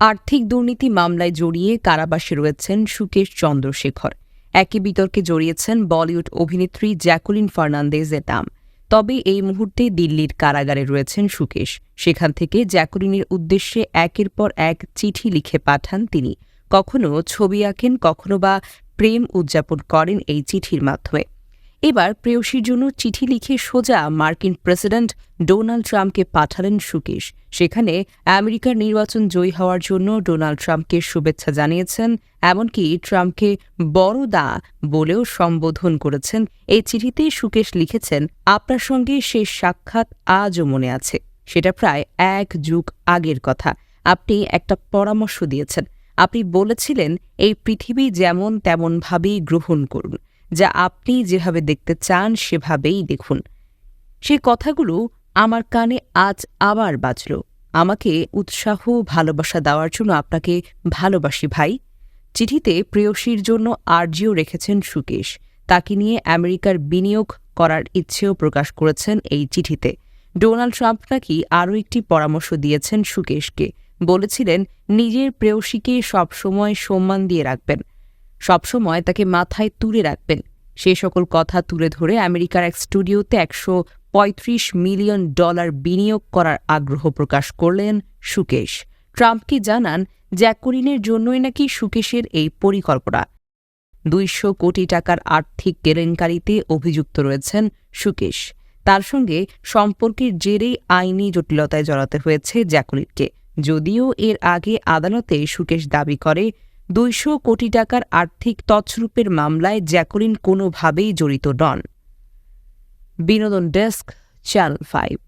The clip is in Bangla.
আর্থিক দুর্নীতি মামলায় জড়িয়ে কারাবাসে রয়েছেন সুকেশ চন্দ্রশেখর। একই বিতর্কে জড়িয়েছেন বলিউড অভিনেত্রী জ্যাকুলিন ফার্নান্দেজের নাম। তবে এই মুহূর্তে দিল্লির কারাগারে রয়েছেন সুকেশ। সেখান থেকে জ্যাকুলিনের উদ্দেশ্যে একের পর এক চিঠি লিখে পাঠান তিনি। কখনো ছবি আঁকেন, কখনো বা প্রেম উদযাপন করেন এই চিঠির মাধ্যমে। এবার প্রেয়সীর জন্য চিঠি লিখে সোজা মার্কিন প্রেসিডেন্ট ডোনাল্ড ট্রাম্পকে পাঠালেন সুকেশ। সেখানে আমেরিকার নির্বাচন জয়ী হওয়ার জন্য ডোনাল্ড ট্রাম্পকে শুভেচ্ছা জানিয়েছেন, এমনকি ট্রাম্পকে বড় দা বলেও সম্বোধন করেছেন। এই চিঠিতে সুকেশ লিখেছেন, আপনার সঙ্গে শেষ সাক্ষাৎ আজও মনে আছে। সেটা প্রায় এক যুগ আগের কথা। আপনি একটা পরামর্শ দিয়েছেন। আপনি বলেছিলেন, এই পৃথিবী যেমন তেমনভাবেই গ্রহণ করুন। যা আপনি যেভাবে দেখতে চান সেভাবেই দেখুন। সে কথাগুলো আমার কানে আজ আবার বাজল। আমাকে উৎসাহ, ভালোবাসা দেওয়ার জন্য আপনাকে ভালোবাসি ভাই। চিঠিতে প্রেয়সীর জন্য আর্জিও রেখেছেন সুকেশ। তাকে নিয়ে আমেরিকার বিনিয়োগ করার ইচ্ছেও প্রকাশ করেছেন এই চিঠিতে। ডোনাল্ড ট্রাম্প নাকি আরও একটি পরামর্শ দিয়েছেন সুকেশকে। বলেছিলেন, নিজের প্রেয়সীকে সবসময় সম্মান দিয়ে রাখবেন। সবসময় তাকে মাথায় তুলে রাখবেন। সে সকল কথা তুলে ধরে আমেরিকার এক স্টুডিওতে একশো পঁয়ত্রিশ মিলিয়ন ডলার বিনিয়োগ করার আগ্রহ প্রকাশ করলেন সুকেশ। ট্রাম্পকে জানান, জ্যাকুলিনের জন্যই নাকি সুকেশের এই পরিকল্পনা। দুইশো কোটি টাকার আর্থিক কেলেঙ্কারিতে অভিযুক্ত রয়েছেন সুকেশ। তার সঙ্গে সম্পর্কের জেরেই আইনি জটিলতায় জড়াতে হয়েছে জ্যাকুলিনকে। যদিও এর আগে আদালতে সুকেশ দাবি করে দুইশো কোটি টাকার আর্থিক তছরূপের মামলায় জ্যাকুলিন কোনোভাবেই জড়িত নন। বিনোদন ডেস্ক চ্যানেল ফাইভ।